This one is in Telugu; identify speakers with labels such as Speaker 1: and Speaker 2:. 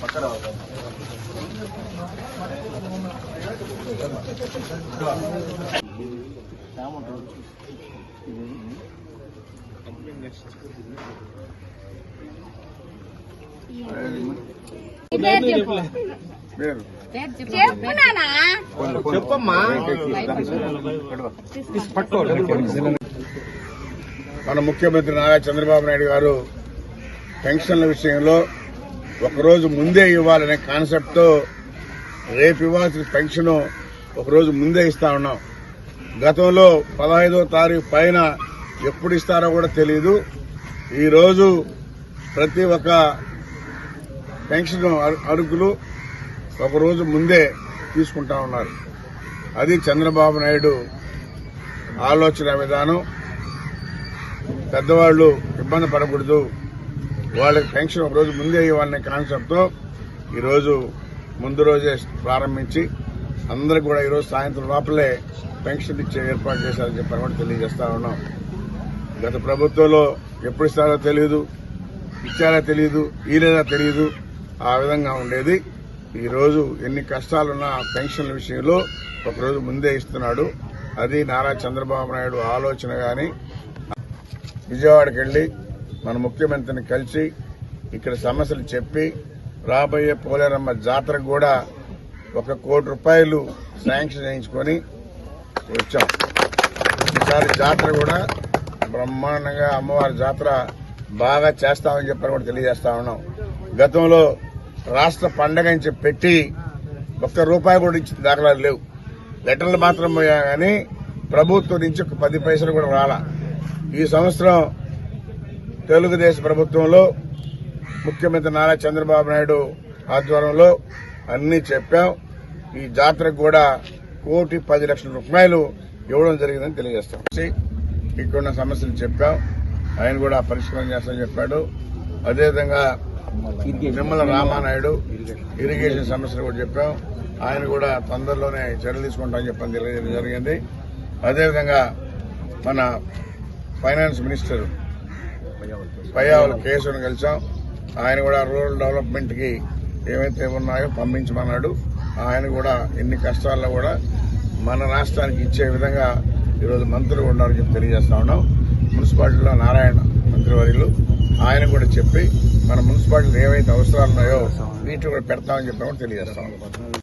Speaker 1: పక్కన చెప్పున్నానా
Speaker 2: చెప్పమ్మా. పట్టుకో.
Speaker 3: మన ముఖ్యమంత్రి నారా చంద్రబాబు నాయుడు గారు పెన్షన్ల విషయంలో ఒకరోజు ముందే ఇవ్వాలనే కాన్సెప్ట్తో రేపు ఇవ్వాల్సిన పెన్షన్ ఒకరోజు ముందే ఇస్తా ఉన్నాం. గతంలో పదహైదో తారీఖు పైన ఎప్పుడు ఇస్తారో కూడా తెలియదు ఈరోజు ప్రతి ఒక్క పెన్షన్ అరు- అరుకులు ఒకరోజు ముందే తీసుకుంటా ఉన్నారు. అది చంద్రబాబు నాయుడు ఆలోచన విధానం. పెద్దవాళ్ళు ఇబ్బంది పడకూడదు. వాళ్ళకి పెన్షన్ ఒకరోజు ముందే ఇవ్వాలనే కాన్సెప్ట్తో ఈరోజు ముందు రోజే ప్రారంభించి అందరికి కూడా ఈరోజు సాయంత్రం లోపలే పెన్షన్ ఇచ్చే ఏర్పాటు చేశారని చెప్పని కూడా తెలియజేస్తా ఉన్నాం. గత ప్రభుత్వంలో ఎప్పుడు ఇస్తారో తెలియదు ఇచ్చారా తెలియదు ఈలేదా తెలియదు ఆ విధంగా ఉండేది. ఈరోజు ఎన్ని కష్టాలున్నా పెన్షన్ల విషయంలో ఒకరోజు ముందే ఇస్తున్నాడు. అది నారా చంద్రబాబు నాయుడు ఆలోచన కానీ విజయవాడకి వెళ్ళి మన ముఖ్యమంత్రిని కలిసి ఇక్కడ సమస్యలు చెప్పి రాబోయే పోలేరమ్మ జాతరకు కూడా ఒక కోటి రూపాయలు శాంక్షన్ చేయించుకొని వచ్చాం. ఈసారి జాతర కూడా బ్రహ్మాండంగా అమ్మవారి జాతర బాగా చేస్తామని చెప్పని కూడా తెలియజేస్తా ఉన్నాం. గతంలో రాష్ట్ర పండగ అని చెప్పి పెట్టి ఒక్క రూపాయి కూడా ఇచ్చిన దాఖలాలు లేవు. లెటర్లు మాత్రం పోయా కానీ ప్రభుత్వం నుంచి ఒక పది పైసలు కూడా రాలా. ఈ సంవత్సరం తెలుగుదేశం ప్రభుత్వంలో ముఖ్యమంత్రి నారా చంద్రబాబు నాయుడు ఆధ్వర్యంలో అన్ని చెప్పాం. ఈ జాతరకు కూడా కోటి పది లక్షల రూపాయలు ఇవ్వడం జరిగిందని తెలియజేస్తాం. ఇక్కడున్న సమస్యలు చెప్పాం. ఆయన కూడా పరిష్కారం చేస్తామని చెప్పాడు. అదేవిధంగా నిమ్మల రామానాయుడు ఇరిగేషన్ సమస్యలు కూడా చెప్పాం. ఆయన కూడా తొందరలోనే చర్యలు తీసుకుంటామని చెప్పని తెలియజేయడం జరిగింది. అదేవిధంగా మన ఫైనాన్స్ మినిస్టర్ పయ్యావుల కేసును కలిసాం. ఆయన కూడా రూరల్ డెవలప్మెంట్కి ఏమైతే ఉన్నాయో పంపించమన్నాడు. ఆయన కూడా ఎన్ని కష్టాల్లో కూడా మన రాష్ట్రానికి ఇచ్చే విధంగా ఈరోజు మంత్రులు ఉన్నారని చెప్పి తెలియజేస్తా ఉన్నాం. మున్సిపాలిటీలో నారాయణ మంత్రివర్యులు ఆయన కూడా చెప్పి మన మున్సిపాలిటీలు ఏవైతే అవసరాలు ఉన్నాయో వీటిని కూడా పెడతామని చెప్పి తెలియజేస్తా ఉన్నాం.